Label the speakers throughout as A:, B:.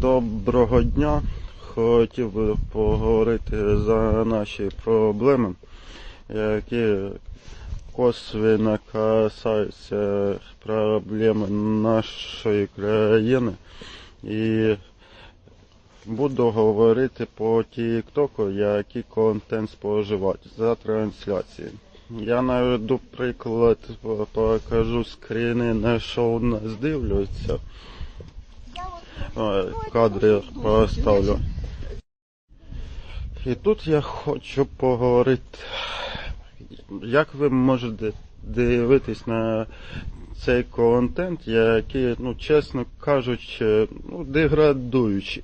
A: Доброго дня. Хотів би поговорити за наші проблеми, які косвенно касаються проблеми нашої країни. І буду говорити по Тіктоку, який контент споживати за трансляції. Я наведу приклад, покажу скріни, на що у нас дивляться. Е, Кадри поставлю. І тут я хочу поговорити, як ви можете дивитись на цей контент, який, ну, чесно кажучи, ну, деградуючий.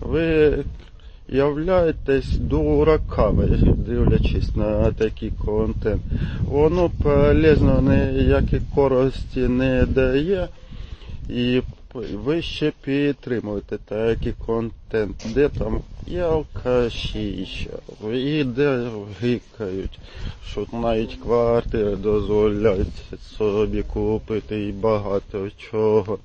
A: Ви являєтесь дураками, дивлячись на такий контент. Воно полезно ніякі користі не дає. І ви ще підтримуєте такий контент, де там алкаші ще, і де гикають, що навіть квартири дозволяють собі купити і багато чого.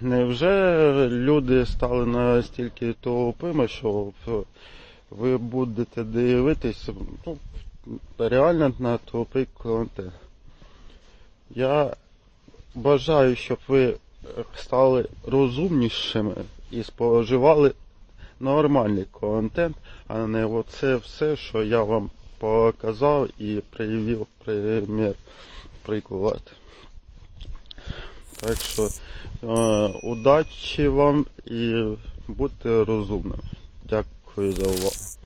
A: Невже люди стали настільки тупими, що ви будете дивитись ну, реально на тупий контент? Я бажаю, щоб ви стали розумнішими і споживали нормальний контент, а не оце все, що я вам показав і привів примір, приклад. Так що е, удачі вам і будьте розумними. Дякую за увагу.